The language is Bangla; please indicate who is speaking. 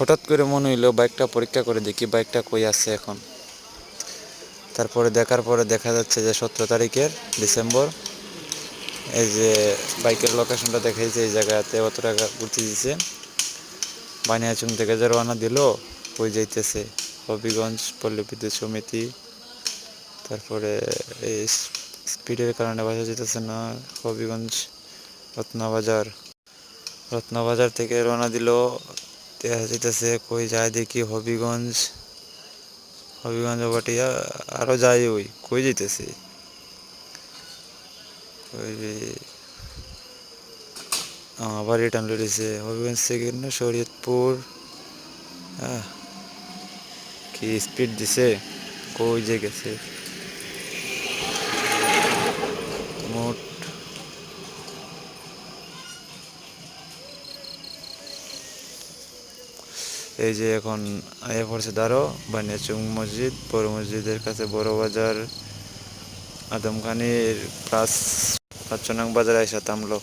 Speaker 1: হঠাৎ করে মনে হইল বাইকটা পরীক্ষা করে দেখি বাইকটা কই আছে এখন। তারপরে দেখার পরে দেখা যাচ্ছে যে সতেরো তারিখের ডিসেম্বর। এই যে বাইকের লোকেশনটা দেখাইছে এই জায়গাতে অত টাকা ঘুরতে দিছে। বানিয়াচুং থেকে যে রওনা দিল ওই যাইতেছে? হবিগঞ্জ পল্লী বিদ্যুৎ সমিতি। তারপরে এই স্পিডের কারণে বাসা যেতেছে না, হবিগঞ্জ রত্নবাজার। রত্নবাজার থেকে রওনা দিল যেতেছে কই যায় দেখি হবিগঞ্জ। হবিগঞ্জ বাটিয়া আরও যায় ওই কই যেতেছে ওই আবার রিটার্ন লড়েছে হবিগঞ্জ থেকে না শরীয়তপুর? আহ, কি স্পিড দিছে? কই যে গেছে? এই যে এখন আয়া পড়ছে দারো বানিয়াচুং মসজিদ, বড় মসজিদের কাছে বড় বাজার, আদমখানির প্লাস পাঁচ নং বাজার আইসা থামলো